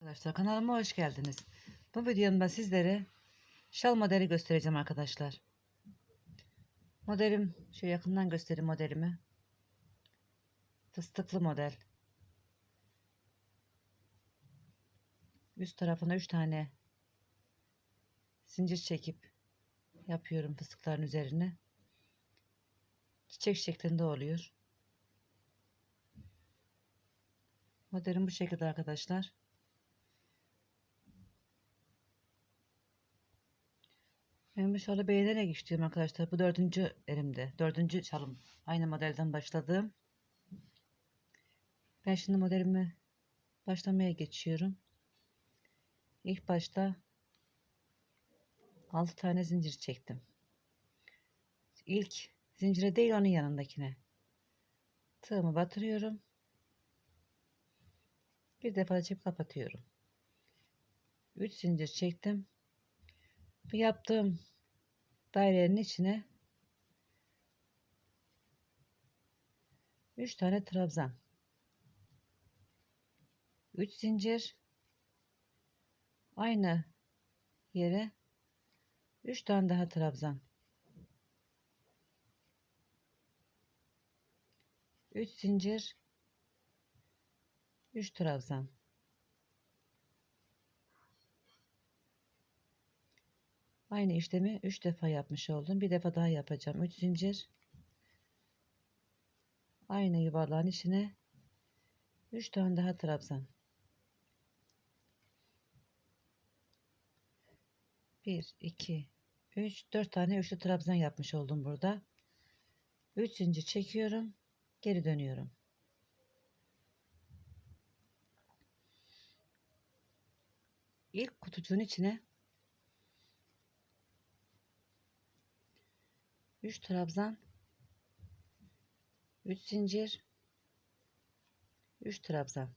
Arkadaşlar kanalıma hoş geldiniz. Bu videomda sizlere şal modeli göstereceğim arkadaşlar. Modelim şu yakından göstereyim modelimi. Fıstıklı model. Üst tarafına 3 tane zincir çekip yapıyorum fıstıkların üzerine. Çiçek şeklinde oluyor. Modelim bu şekilde arkadaşlar. Ben bu şalı beğenerek işliyorum arkadaşlar. Bu dördüncü elimde. Dördüncü şalım. Aynı modelden başladığım. Ben şimdi modelimi başlamaya geçiyorum. İlk başta 6 tane zincir çektim. İlk zincire değil onun yanındakine. Tığımı batırıyorum. Bir defa çekip kapatıyorum. 3 zincir çektim. Bu yaptığım dairenin içine 3 tane trabzan 3 zincir aynı yere 3 tane daha trabzan 3 zincir 3 trabzan Aynı işlemi 3 defa yapmış oldum. Bir defa daha yapacağım. 3 zincir. Aynı yuvarlağın içine 3 tane daha trabzan. 1 2 3 4 tane üçlü trabzan yapmış oldum burada. 3 zincir çekiyorum. Geri dönüyorum. İlk kutucuğun içine 3 trabzan. 3 zincir. 3 trabzan.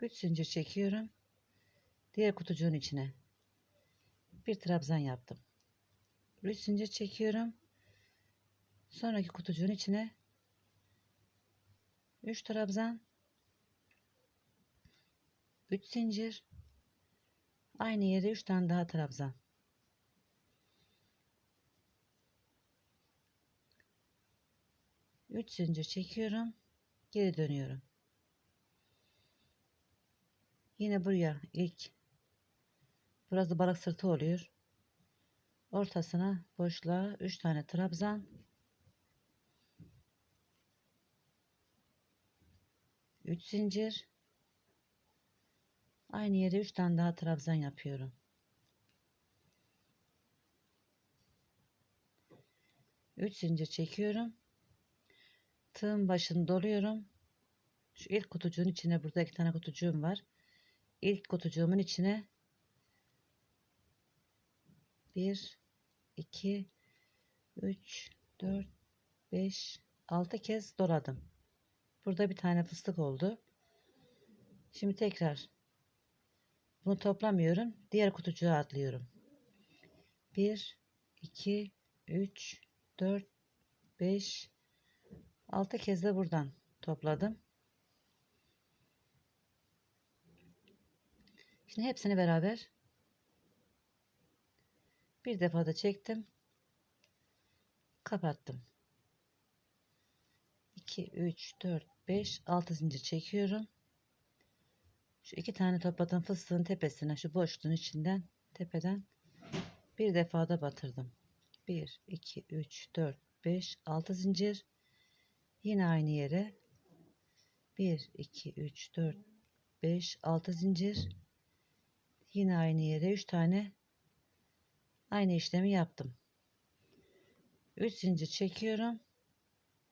Üç zincir çekiyorum. Diğer kutucuğun içine. Bir trabzan yaptım. 3 zincir çekiyorum. Sonraki kutucuğun içine. 3 trabzan. 3 zincir Aynı yere 3 tane daha trabzan. Üç zincir çekiyorum. Geri dönüyorum. Yine buraya ilk burası balık sırtı oluyor. Ortasına boşluğa 3 tane trabzan. 3 zincir Aynı yere 3 tane daha trabzan yapıyorum. 3 zincir çekiyorum. Tığın başını doluyorum. Şu ilk kutucuğun içine burada iki tane kutucuğum var. İlk kutucuğumun içine 1 2 3 4 5 6 kez doladım. Burada bir tane fıstık oldu. Şimdi tekrar bunu toplamıyorum. Diğer kutucuğa atlıyorum. 1, 2, 3, 4, 5, 6 kez de buradan topladım. Şimdi hepsini beraber bir defa da çektim. Kapattım. 2, 3, 4, 5, 6 zincir çekiyorum. Şu iki tane topladığım fıstığın tepesine şu boşluğun içinden tepeden bir defa da batırdım. 1, 2, 3, 4, 5, 6 zincir. Yine aynı yere 1, 2, 3, 4, 5, 6 zincir. Yine aynı yere 3 tane aynı işlemi yaptım. 3 zincir çekiyorum.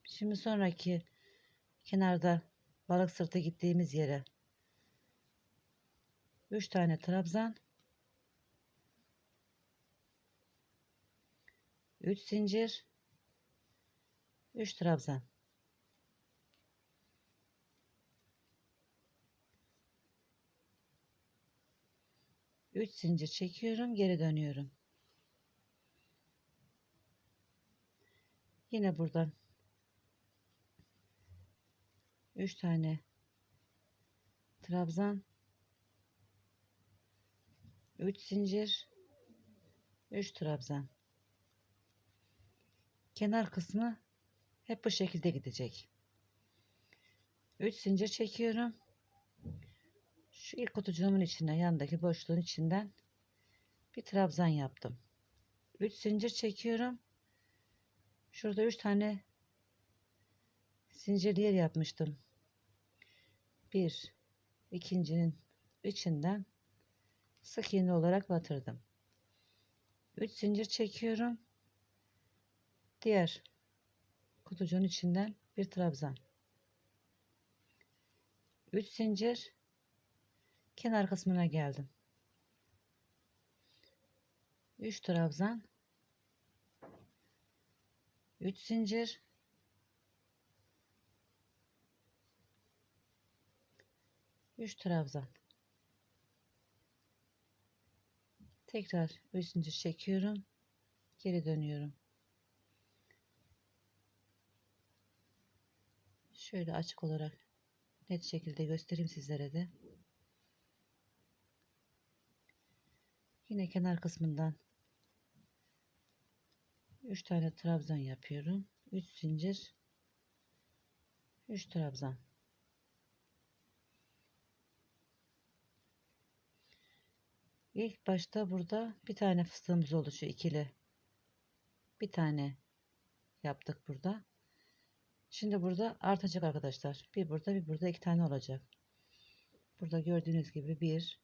Şimdi sonraki kenarda balık sırtı gittiğimiz yere 3 tane trabzan. 3 zincir. 3 trabzan. Üç zincir çekiyorum geri dönüyorum. Yine buradan. 3 tane trabzan 3 zincir. 3 trabzan. Kenar kısmı hep bu şekilde gidecek. 3 zincir çekiyorum. Şu ilk kutucuğumun içine yanındaki boşluğun içinden bir trabzan yaptım. 3 zincir çekiyorum. Şurada 3 tane zincirli yer yapmıştım. Bir ikincinin içinden sık iğne olarak batırdım. 3 zincir çekiyorum. Diğer kutucuğun içinden bir trabzan. 3 zincir kenar kısmına geldim. 3 trabzan. 3 zincir. Üç trabzan tekrar 3 zincir çekiyorum. Geri dönüyorum. Şöyle açık olarak net şekilde göstereyim sizlere de. Yine kenar kısmından 3 tane trabzan yapıyorum. 3 zincir 3 trabzan İlk başta burada bir tane fıstığımız oldu şu ikili. Bir tane yaptık burada. Şimdi burada artacak arkadaşlar. Bir burada bir burada iki tane olacak. Burada gördüğünüz gibi 1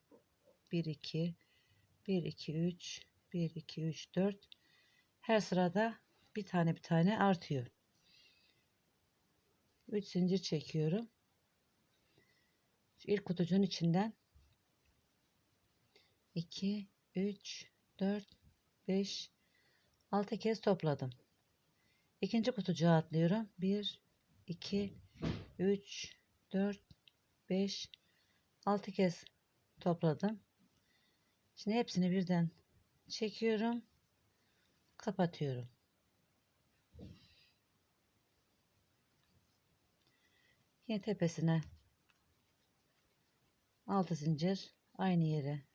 1 2 1 2 3 1 2 3 4 her sırada bir tane bir tane artıyor. 3 zincir çekiyorum. İlk kutucuğun içinden 2 3 4 5 6 kez topladım. İkinci kutucuğa atlıyorum. 1 2 3 4 5 6 kez topladım. Şimdi hepsini birden çekiyorum. Kapatıyorum. Yine tepesine 6 zincir aynı yere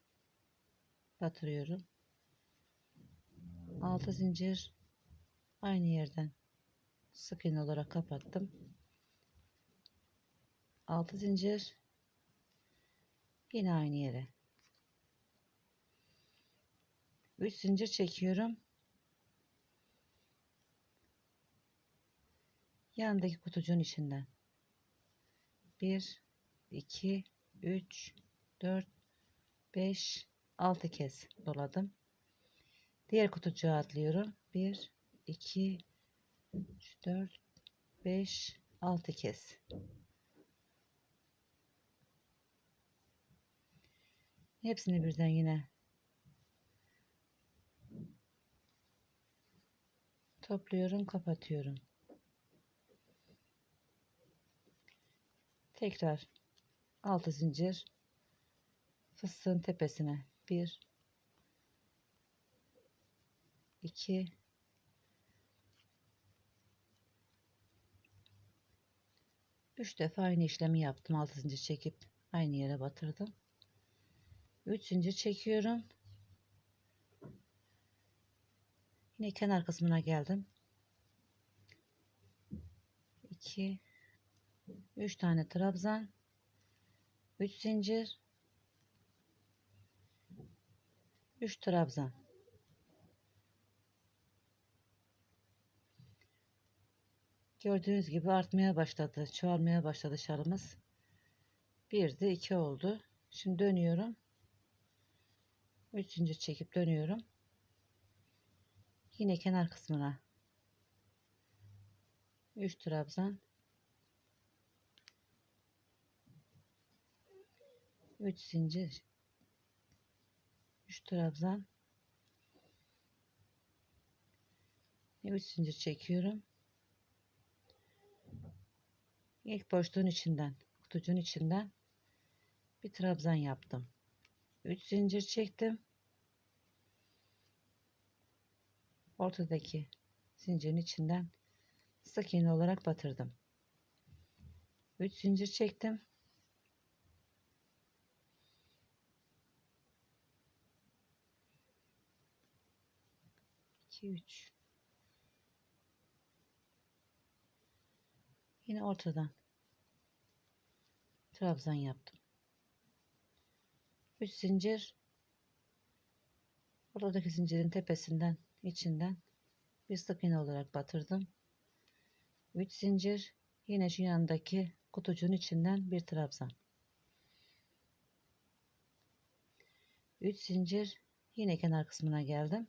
batırıyorum. 6 zincir aynı yerden sık iğne olarak kapattım. 6 zincir yine aynı yere. 3 zincir çekiyorum. Yanındaki kutucuğun içinden. 1 2 3 4 5 6 kez doladım. Diğer kutucuğa atlıyorum. 1 2 3 4 5 6 kez. Hepsini birden yine topluyorum kapatıyorum. Tekrar 6 zincir fıstığın tepesine 1 2 3 defa aynı işlemi yaptım. 6 zincir çekip aynı yere batırdım. 3 zincir çekiyorum. Yine kenar kısmına geldim. 2 3 tane trabzan. 3 zincir 3 trabzan gördüğünüz gibi artmaya başladı çoğalmaya başladı şalımız bir de 2 oldu. Şimdi dönüyorum. 3 zincir çekip dönüyorum. Yine kenar kısmına. 3 trabzan 3 zincir 3 trabzan 3 zincir çekiyorum. İlk boşluğun içinden kutucuğun içinden bir trabzan yaptım. 3 zincir çektim. Ortadaki zincirin içinden sık iğne olarak batırdım. 3 zincir çektim. İki, üç. Yine ortadan trabzan yaptım. 3 zincir buradaki zincirin tepesinden içinden bir sık iğne olarak batırdım. 3 zincir yine şu yanındaki kutucuğun içinden bir trabzan. 3 zincir yine kenar kısmına geldim.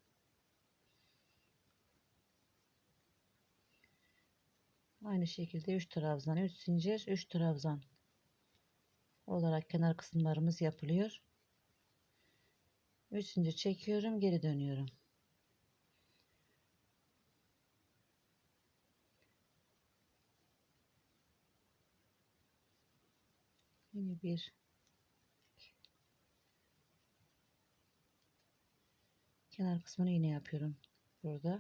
Aynı şekilde 3 trabzan, 3 zincir, 3 trabzan olarak kenar kısımlarımız yapılıyor. 3 zincir çekiyorum, geri dönüyorum. Yine bir kenar kısmını yine yapıyorum burada.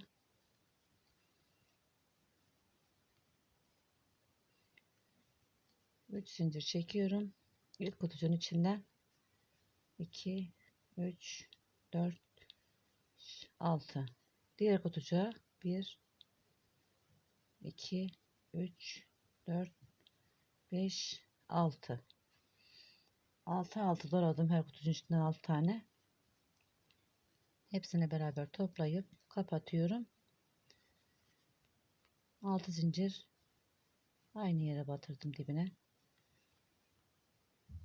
Üç zincir çekiyorum. İlk kutucuğun içinden 2 3 4 6 diğer kutucuğa 1 2 3 4 5 6 6 6 doladım her kutunun içinden 6 tane. Hepsini beraber toplayıp kapatıyorum. 6 zincir. Aynı yere batırdım dibine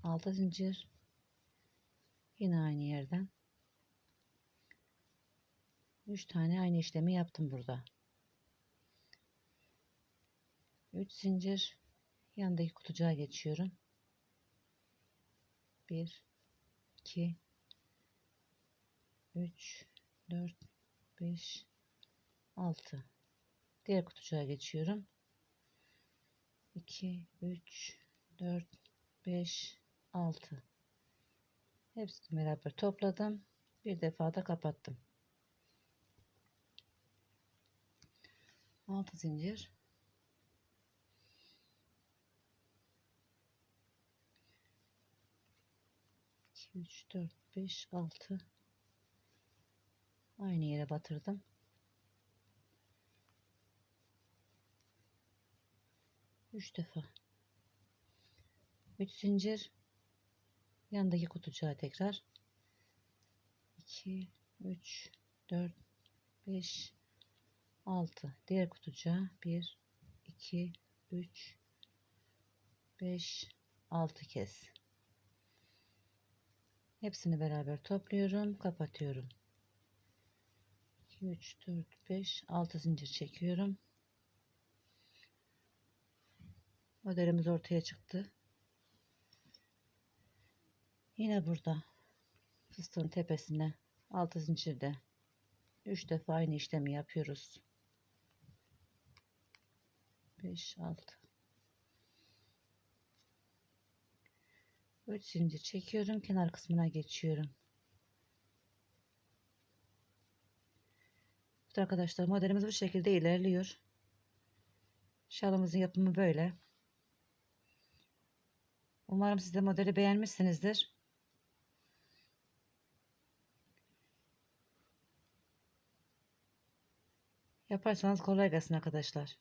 6 zincir. Yine aynı yerden. 3 tane aynı işlemi yaptım burada. 3 zincir. Yandaki kutucuğa geçiyorum. 1 2 3 4 5 6 diğer kutucuğa geçiyorum. 2 3 4 5 6 hepsini beraber topladım. Bir defa da kapattım. 6 zincir. 2 3 4 5 6 aynı yere batırdım. Üç defa. 3 zincir yandaki kutucuğa tekrar. 2 3 4 5 6 diğer kutucuğa 1 2 3 5 6 kez. Hepsini beraber topluyorum kapatıyorum. 2 3 4 5 6 zincir çekiyorum. Modelimiz ortaya çıktı Yine burada fıstığın tepesine 6 zincirde 3 defa aynı işlemi yapıyoruz. 5 6 3 zincir çekiyorum kenar kısmına geçiyorum. Evet arkadaşlar modelimiz bu şekilde ilerliyor. Şalımızın yapımı böyle. Umarım siz de modeli beğenmişsinizdir. Yaparsanız kolay gelsin arkadaşlar.